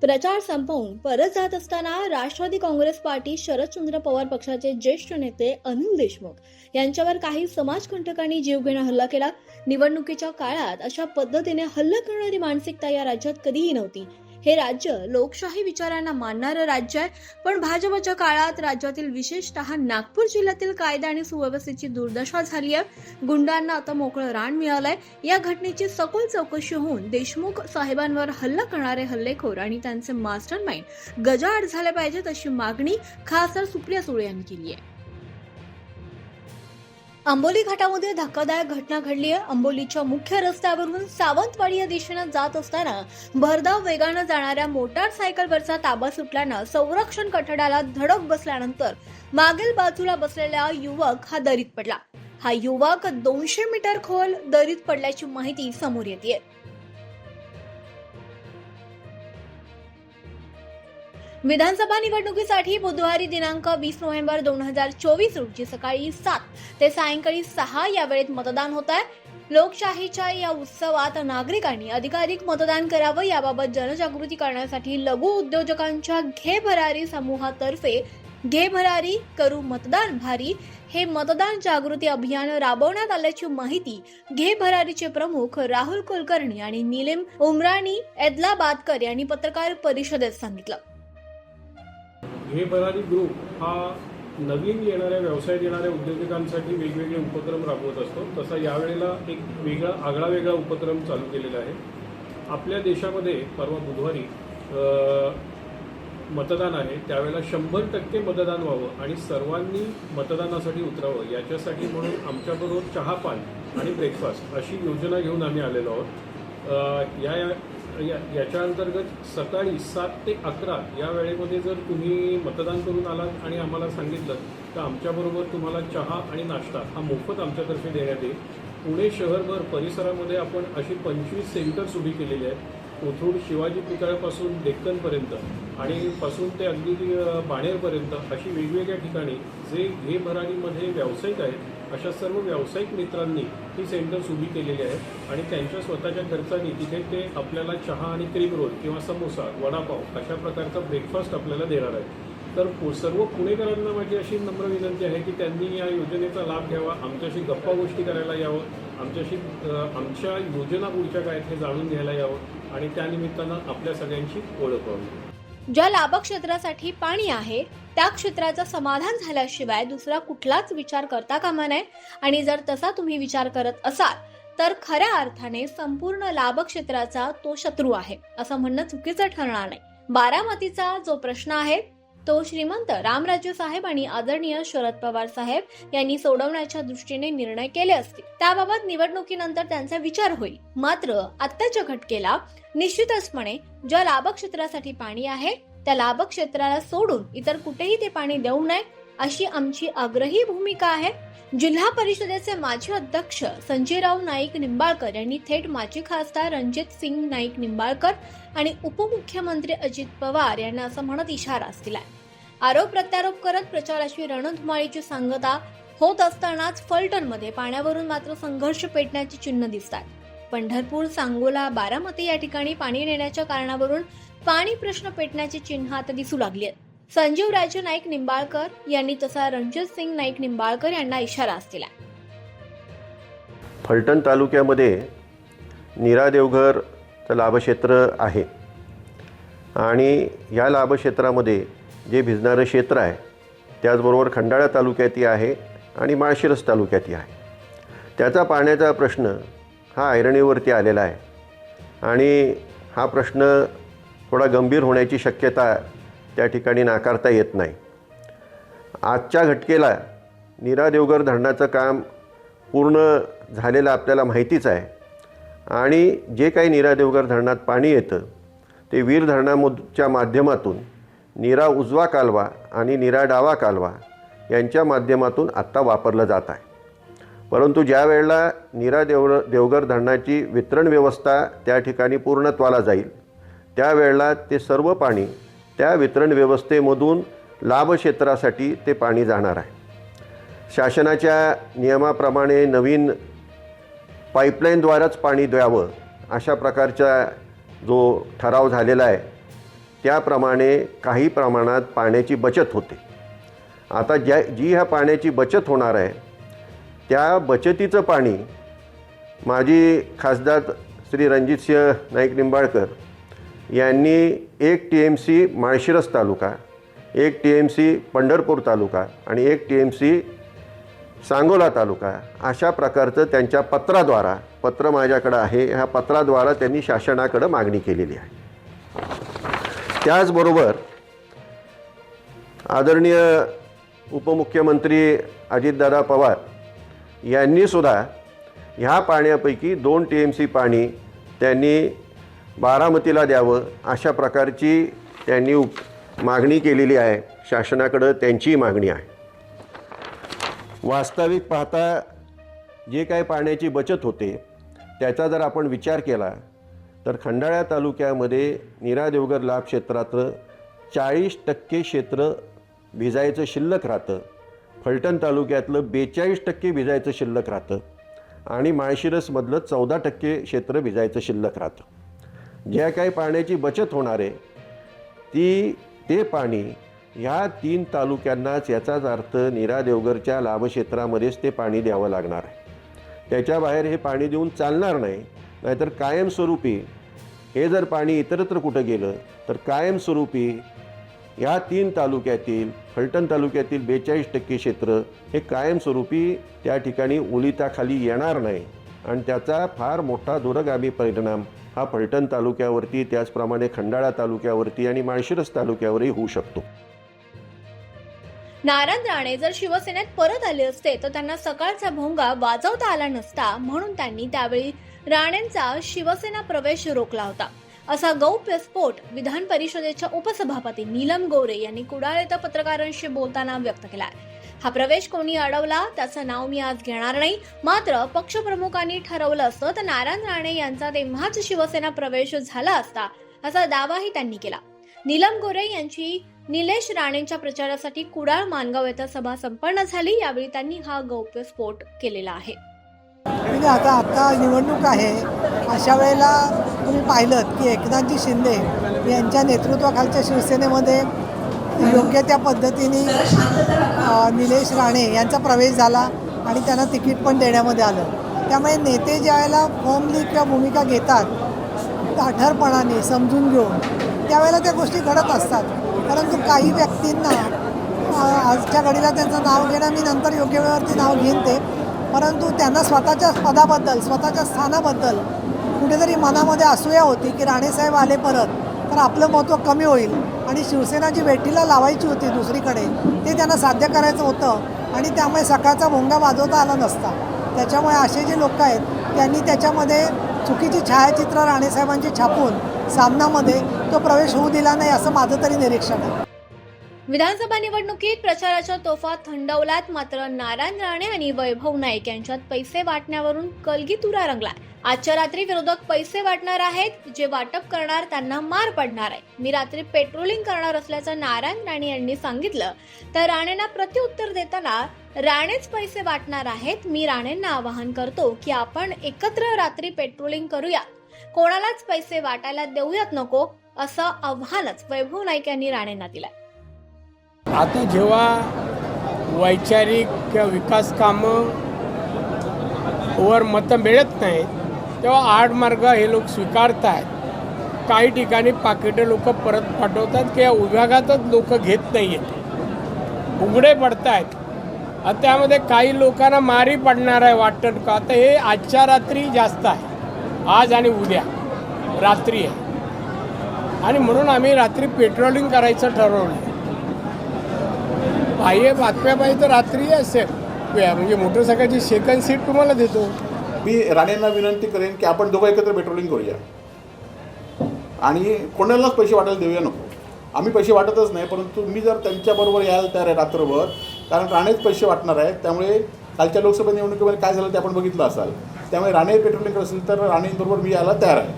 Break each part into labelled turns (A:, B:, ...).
A: प्रचार संपवून परत जात असताना राष्ट्रवादी काँग्रेस पार्टी शरदचंद्र पवार पक्षाचे ज्येष्ठ नेते अनिल देशमुख यांच्यावर काही समाजकंटकांनी जीवघेणा हल्ला केला. निवडणुकीच्या काळात अशा पद्धतीने हल्ला करणारी मानसिकता या राज्यात कधीही नव्हती. हे राज्य लोकशाही विचारांना मानणारं राज्य आहे. पण भाजपच्या काळात राज्यातील विशेषतः नागपूर जिल्ह्यातील कायदा आणि सुव्यवस्थेची दुर्दशा झाली आहे. गुंडांना आता मोकळं रान मिळालंय. या घटनेची सखोल चौकशी होऊन देशमुख साहेबांवर हल्ला करणारे हल्लेखोर आणि त्यांचे मास्टर माइंड गजाआड झाले पाहिजेत अशी मागणी खासदार सुप्रिया सुळे यांनी केली आहे. आंबोली घाटामध्ये धक्कादायक घटना घडली आहे. अंबोलीच्या मुख्य रस्त्यावरून सावंतवाडी या दिशेनं जात असताना भरधाव वेगानं जाणाऱ्या मोटारसायकलवरचा ताबा सुटल्यानं संरक्षण कठड्याला धडक बसल्यानंतर मागील बाजूला बसलेला युवक हा दरीत पडला. हा युवक दोनशे मीटर खोल दरीत पडल्याची माहिती समोर येते विधानसभा निवडणुकीसाठी बुधवारी दिनांक वीस नोव्हेंबर दोन हजार चोवीस रोजी सकाळी सात ते सायंकाळी सहा या वेळेत मतदान होत आहे. लोकशाहीच्या या उत्सवात नागरिकांनी अधिकाधिक मतदान करावं याबाबत जनजागृती करण्यासाठी लघु उद्योजकांच्या घे भरारी समूहातर्फे घे भरारी करू मतदान भारी. हे मतदान जागृती अभियान राबवण्यात आल्याची माहिती घे भरारीचे प्रमुख राहुल कुलकर्णी आणि निलिम उमराणी एदलाबादकर यांनी पत्रकार परिषदेत सांगितलं.
B: हे भरारी ग्रुप हा नवीन येणाऱ्या व्यवसायात येणाऱ्या उद्योजकांसाठी वेगवेगळे उपक्रम राबवत असतो. तसा यावेळेला एक वेगळा आगळा वेगळा उपक्रम चालू केलेला आहे. आपल्या देशामध्ये परवा बुधवारी मतदान आहे. त्यावेळेला शंभर टक्के मतदान व्हावं आणि सर्वांनी मतदानासाठी उतरावं. याच्यासाठी म्हणून आमच्याबरोबर चहापान आणि ब्रेकफास्ट अशी योजना घेऊन आम्ही आलेलो आहोत. या या- याच्या अंतर्गत सकाळी सात ते अकरा या वेळेमध्ये जर तुम्ही मतदान करून आलात आणि आम्हाला सांगितलं तर आमच्याबरोबर तुम्हाला चहा आणि नाश्ता हा मोफत आमच्यातर्फे देण्यात येईल. पुणे शहरभर परिसरामध्ये आपण अशी पंचवीस सेंटर्स उभी केलेली आहेत. कोथरूड शिवाजी पुतळ्यापासून डेक्कनपर्यंत आणि पासून ते अगदी बाणेरपर्यंत अशी वेगवेगळ्या ठिकाणी जे घे भरारीमध्ये व्यावसायिक आहेत अशा सर्व व्यावसायिक मित्रांनी ही सेंटर्स उभी केलेली आहेत आणि त्यांच्या स्वतःच्या खर्चाने तिथे ते आपल्याला चहा आणि क्रीम रोल किंवा समोसा वडापाव अशा प्रकारचा ब्रेकफास्ट आपल्याला देणार आहे तर पु- सर्व पुणेकरांना माझी अशी नम्र विनंती आहे की त्यांनी या योजनेचा लाभ घ्यावा. आमच्याशी गप्पा गोष्टी करायला यावं. आमच्याशी आमच्या योजना पुढच्या काय हे जाणून घ्यायला यावं आणि त्यानिमित्तानं आपल्या सगळ्यांची ओळख व्हावी.
A: ज्या लाभ क्षेत्रासाठी पाणी आहे त्या क्षेत्राचं समाधान झाल्याशिवाय दुसरा कुठलाच विचार करता कामा नये. आणि जर तसा तुम्ही विचार करत असाल तर खऱ्या अर्थाने संपूर्ण लाभ क्षेत्राचा तो शत्रू आहे असं म्हणणं चुकीचं ठरणार नाही. बारामतीचा जो प्रश्न आहे तो श्रीमंत रामराज्य साहेब आणि आदरणीय शरद पवार साहेब यांनी सोडवण्याच्या दृष्टीने निर्णय केले असतील. त्याबाबत निवडणुकीनंतर त्यांचा विचार होईल. मात्र आत्ताच्या घटकेला निश्चितचपणे ज्या लाभ क्षेत्रासाठी पाणी आहे त्या लाभ क्षेत्राला सोडून इतर कुठेही ते पाणी देऊ नये अशी आमची आग्रही भूमिका आहे. जिल्हा परिषदेचे माजी अध्यक्ष संजयराव नाईक निंबाळकर यांनी थेट माजी खासदार रणजित सिंग नाईक निंबाळकर आणि उपमुख्यमंत्री अजित पवार यांना असं म्हणत इशाराच दिलाय. आरोप प्रत्यारोप करत प्रचाराची रणधुमाळीची सांगता होत असतानाच फलटणमध्ये पाण्यावरून मात्र संघर्ष पेटण्याची चिन्ह दिसतात पंढरपूर सांगोला बारामती या ठिकाणी पाणी नेण्याच्या कारणावरून पाणी प्रश्न पेटण्याची चिन्ह आता दिसू लागली आहेत. संजीव राजे नाईक निंबाळकर यांनी तसा रणजित सिंग नाईक निंबाळकर यांना इशारा दिला.
C: फलटण तालुक्यामध्ये नीरा देवघरचं लाभक्षेत्र आहे. आणि या लाभक्षेत्रामध्ये जे भिजणारं क्षेत्र आहे त्याचबरोबर खंडाळा तालुक्यातही आहे आणि माळशिरस तालुक्यातही आहे. त्याचा पाण्याचा प्रश्न हा ऐरणीवरती आलेला आहे. आणि हा प्रश्न थोडा गंभीर होण्याची शक्यता त्या ठिकाणी नाकारता येत नाही. आजच्या घटकेला नीरा देवघर धरणाचं काम पूर्ण झालेलं आपल्याला माहितीच आहे. आणि जे काही नीरा देवघर धरणात पाणी येतं ते वीर धरणाच्या माध्यमातून नीरा उजवा कालवा आणि नीरा डावा कालवा यांच्या माध्यमातून आत्ता वापरलं जात आहे. परंतु ज्या वेळेला नीरा देव देवघर धरणाची वितरण व्यवस्था त्या ठिकाणी पूर्णत्वाला जाईल त्यावेळेला ते सर्व पाणी त्या वितरण व्यवस्थेमधून लाभक्षेत्रासाठी ते पाणी जाणार आहे. शासनाच्या नियमाप्रमाणे नवीन पाईपलाईनद्वाराच पाणी द्यावं अशा प्रकारचा जो ठराव झालेला आहे त्याप्रमाणे काही प्रमाणात पाण्याची बचत होते. आता ज्या जी ह्या पाण्याची बचत होणार आहे त्या बचतीचं पाणी माजी खासदार श्री रणजितसिंह नाईक निंबाळकर यांनी एक T M C Malshiras taluka एक T M C Pandharpur taluka आणि एक T M C Sangola taluka अशा प्रकारचं त्यांच्या पत्राद्वारा पत्र माझ्याकडं आहे ह्या पत्राद्वारा त्यांनी शासनाकडं मागणी केलेली आहे. त्याचबरोबर आदरणीय उपमुख्यमंत्री अजितदादा पवार यांनीसुद्धा ह्या पाण्यापैकी दोन टी एम सी पाणी त्यांनी बारामतीला द्यावं अशा प्रकारची त्यांनी उप मागणी केलेली आहे. शासनाकडं त्यांचीही मागणी आहे. वास्तविक पाहता जे काय पाण्याची बचत होते त्याचा जर आपण विचार केला तर खंडाळा तालुक्यामध्ये निरा देवगर लाभ क्षेत्रातलं चाळीस टक्के क्षेत्र भिजायचं शिल्लक राहतं. फलटण तालुक्यातलं बेचाळीस टक्के भिजायचं शिल्लक राहतं. आणि माळशिरसमधलं चौदा टक्के क्षेत्र भिजायचं शिल्लक राहतं. ज्या काही पाण्याची बचत होणार आहे ती ते पाणी ह्या तीन तालुक्यांनाच याचाच अर्थ नीरा देवगरच्या लाभक्षेत्रामध्येच ते पाणी द्यावं लागणार आहे. त्याच्या बाहेर हे पाणी देऊन चालणार नाही नाहीतर कायमस्वरूपी हे जर पाणी इतरत्र कुठं गेलं तर कायमस्वरूपी या तीन तालुक्यातील फलटण तालुक्यातील बेचाळीस टक्के क्षेत्र हे कायमस्वरूपी त्या ठिकाणी ओलिताखाली येणार नाही. आणि त्याचा फार मोठा दूरगामी परिणाम हा फलटण तालुक्यावरती त्याचप्रमाणे खंडाळा तालुक्यावरती आणि माळशिरस तालुक्यावरही होऊ शकतो.
A: नारायण राणे जर शिवसेनेत परत आले असते तर त्यांना सकाळचा भोंगा वाजवता आला नसता म्हणून त्यांनी त्यावेळी राणेंचा शिवसेना प्रवेश रोखला होता. असा गौप्यस्फोट विधान परिषदेच्या उपसभापती नीलम गोरे यांनी कुडाळ येथे पत्रकारांशी बोलताना व्यक्त केला आहे हा प्रवेश कोणी अडवला त्याचं नाव मी आज घेणार नाही. मात्र पक्षप्रमुखांनी ठरवलं असतं तर नारायण राणे यांचा तेव्हाच शिवसेना प्रवेश झाला असता असा दावाही त्यांनी केला. नीलम गोरे यांची निलेश राणेंच्या प्रचारासाठी कुडाळ मानगाव येथे सभा संपन्न झाली यावेळी त्यांनी हा गौप्यस्फोट केलेला आहे.
D: म्हणजे आता आता निवडणूक आहे. अशा वेळेला तुम्ही पाहिलं की एकनाथजी शिंदे यांच्या नेतृत्वाखालच्या शिवसेनेमध्ये योग्य त्या पद्धतीने निलेश राणे यांचा प्रवेश झाला आणि त्यांना तिकीट पण देण्यामध्ये आलं. त्यामुळे नेते ज्या वेळेला फॉर्मली किंवा भूमिका घेतात ताठरपणाने समजून घेऊन त्यावेळेला त्या गोष्टी घडत असतात. परंतु काही व्यक्तींना आजच्या घडीला त्यांचं नाव घेणं मी नंतर योग्य वेळेवरती नाव घेईन ते. परंतु त्यांना स्वतःच्या पदाबद्दल स्वतःच्या स्थानाबद्दल कुठेतरी मनामध्ये असूया होती की राणेसाहेब आले परत तर आपलं महत्त्व कमी होईल. आणि शिवसेना जी वेठीला लावायची होती दुसरीकडे ते त्यांना साध्य करायचं होतं आणि त्यामुळे सकाळचा भोंगा वाजवता आला नसता. त्याच्यामुळे असे जे लोक आहेत त्यांनी त्याच्यामध्ये चुकीची छायाचित्र राणेसाहेबांची छापून सामनामध्ये तो प्रवेश होऊ दिला नाही असं माझं तरी निरीक्षण आहे.
A: विधानसभा निवडणुकीत प्रचाराच्या तोफा थंडवल्यात मात्र नारायण राणे आणि वैभव नाईक यांच्यात पैसे वाटण्यावरून कलगी तुरा रंगला आजच्या रात्री विरोधक पैसे वाटणार आहेत जे वाटप करणार त्यांना मार पडणार आहे. मी रात्री पेट्रोलिंग करणार असल्याचं नारायण राणे यांनी सांगितलं. तर राणेंना प्रत्युत्तर देताना राणेच पैसे वाटणार आहेत मी राणेंना आवाहन करतो की आपण एकत्र रात्री पेट्रोलिंग करूया. कोणालाच पैसे वाटायला देऊयात नको असं आव्हानच वैभव नाईक यांनी राणेंना दिलंय.
E: आता जेव्हा वैचारिक किंवा विकास कामं वर मतं मिळत नाहीत तेव्हा आठ मार्ग हे लोक स्वीकारत आहेत काही ठिकाणी पाकिटं लोक परत पाठवतात किंवा विभागातच लोक घेत नाही आहेत उघडे पडत आहेत त्यामध्ये काही लोकांना मारी पडणार आहे वाटतं का? तर हे आजच्या रात्री जास्त आहे. आज आणि उद्या. रात्री आहे. आणि म्हणून आम्ही रात्री पेट्रोलिंग करायचं ठरवलं बाह्य बातम्या पाहिजे तर रात्री असेल. म्हणजे मोटरसायकलची सेकंड सीट तुम्हाला देतो.
F: मी राणेंना विनंती करेन की आपण दोघं एकत्र पेट्रोलिंग करूया. आणि कोणालाच पैसे वाटायला देऊया नको. आम्ही पैसे वाटतच नाही परंतु मी जर त्यांच्याबरोबर यायला तयार आहे रात्रभर कारण राणेच पैसे वाटणार आहेत त्यामुळे कालच्या लोकसभा निवडणुकीमध्ये काय झालं ते आपण बघितलं असाल. त्यामुळे राणे पेट्रोलिंग करत असेल तर राणेंबरोबर मी यायला तयार आहे.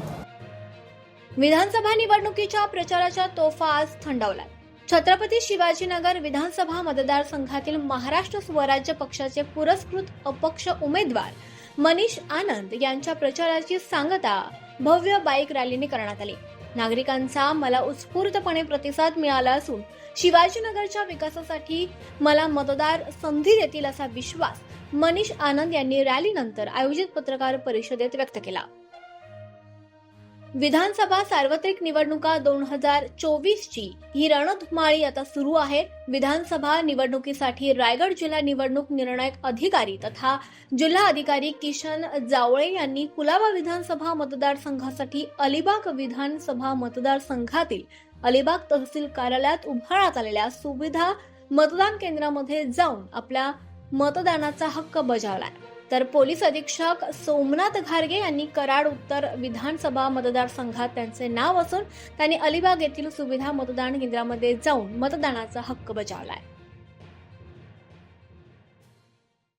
A: विधानसभा निवडणुकीच्या प्रचाराच्या तोफा आज थंडावलाय. छत्रपती शिवाजीनगर विधानसभा मतदारसंघातील महाराष्ट्र स्वराज्य पक्षाचे पुरस्कृत अपक्ष उमेदवार मनीष आनंद यांच्या प्रचाराची सांगता भव्य बाईक रॅलीने करण्यात आली. नागरिकांचा मला उत्स्फूर्तपणे प्रतिसाद मिळाला असून शिवाजीनगरच्या विकासासाठी मला मतदार संधी देतील असा विश्वास मनीष आनंद यांनी रॅलीनंतर आयोजित पत्रकार परिषदेत व्यक्त केला. विधानसभा सार्वत्रिक निवडणुका दोन हजार चोवीस ची ही रणधुमाळी आता सुरू आहे. विधानसभा निवडणुकीसाठी रायगड जिल्हा निवडणूक निर्णायक अधिकारी तथा जिल्हा अधिकारी किशन जावळे यांनी कुलाबा विधानसभा मतदारसंघासाठी अलिबाग विधानसभा मतदारसंघातील अलिबाग तहसील कार्यालयात उभारण्यात आलेल्या सुविधा मतदान केंद्रामध्ये जाऊन आपल्या मतदानाचा हक्क बजावलाय तर पोलीस अधीक्षक सोमनाथ घारगे यांनी कराड उत्तर विधानसभा मतदारसंघात त्यांचे नाव असून त्यांनी अलिबाग येथील सुविधा मतदान केंद्रामध्ये जाऊन मतदानाचा हक्क बजावला आहे